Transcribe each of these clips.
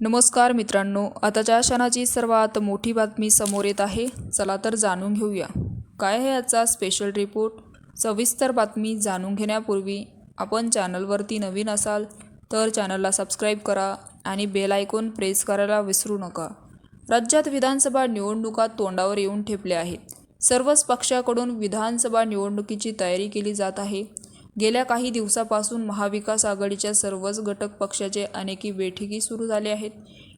नमस्कार मित्रांनो आताच्या क्षणाची सर्वात मोठी बातमी समोर येत आहे. चला तर जाणून घेऊया. काय आहे याचा स्पेशल रिपोर्ट सविस्तर बातमी जाणून घेण्यापूर्वी आपण चॅनलवरती नवीन असाल तर चॅनलला सबस्क्राईब करा आणि बेल आयकॉन प्रेस करायला विसरू नका. राज्यात विधानसभा निवडणुका तोंडावर येऊन ठेपल्या आहेत. सर्वच पक्षाकडून विधानसभा निवडणुकीची तयारी केली जात आहे. गेल्या काही दिवसापासून महाविकास आघाडीच्या सर्वच घटक पक्षाचे अनेकी बैठकी सुरू झाल्या आहेत.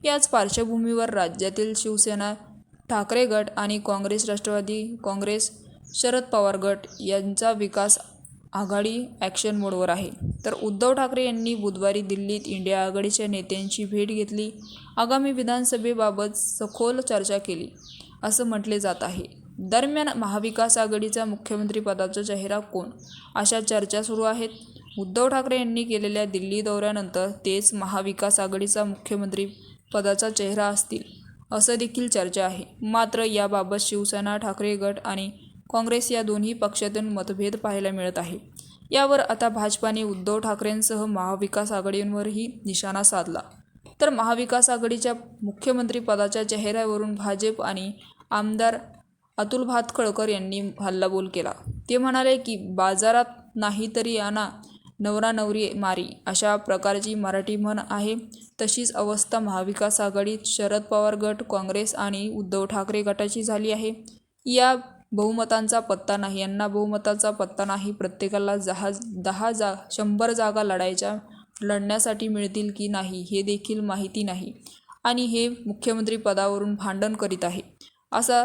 याच पार्श्वभूमीवर राज्यातील शिवसेना ठाकरे गट आणि काँग्रेस राष्ट्रवादी काँग्रेस शरद पवार गट यांचा विकास आघाडी ॲक्शन मोडवर आहे. तर उद्धव ठाकरे यांनी बुधवारी दिल्लीत इंडिया आघाडीच्या नेत्यांची भेट घेतली. आगामी विधानसभेबाबत सखोल चर्चा केली असं म्हटले जात आहे. दरम्यान महाविकास आघाडीचा मुख्यमंत्रीपदाचा चेहरा कोण? अशा चर्चा सुरू आहेत. उद्धव ठाकरे यांनी केलेल्या दिल्ली दौऱ्यानंतर तेच महाविकास आघाडीचा मुख्यमंत्री पदाचा चेहरा असतील असं देखील चर्चा आहे. मात्र याबाबत शिवसेना ठाकरे गट आणि काँग्रेस या दोन्ही पक्षातून मतभेद पाहायला मिळत आहे. यावर आता भाजपाने उद्धव ठाकरेंसह महाविकास आघाडींवरही निशाणा साधला. तर महाविकास आघाडीच्या मुख्यमंत्रीपदाच्या चेहऱ्यावरून भाजप आणि आमदार अतुल भातखळकर यांनी हल्लाबोल केला. ते म्हणाले की बाजारात नाही तरी आणा नवरा नवरी मारी. अशा प्रकारची मराठी म्हण आहे. तशीच अवस्था महाविकास आघाडीत शरद पवार गट काँग्रेस आणि उद्धव ठाकरे गटाची झाली आहे. या बहुमतांचा पत्ता नाही. यांना बहुमताचा पत्ता नाही. प्रत्येकाला जहा दहा जा शंभर जागा लढायच्या लढण्यासाठी मिळतील की नाही हे देखील माहिती नाही. आणि हे मुख्यमंत्री पदावरून भांडण करीत आहे. असा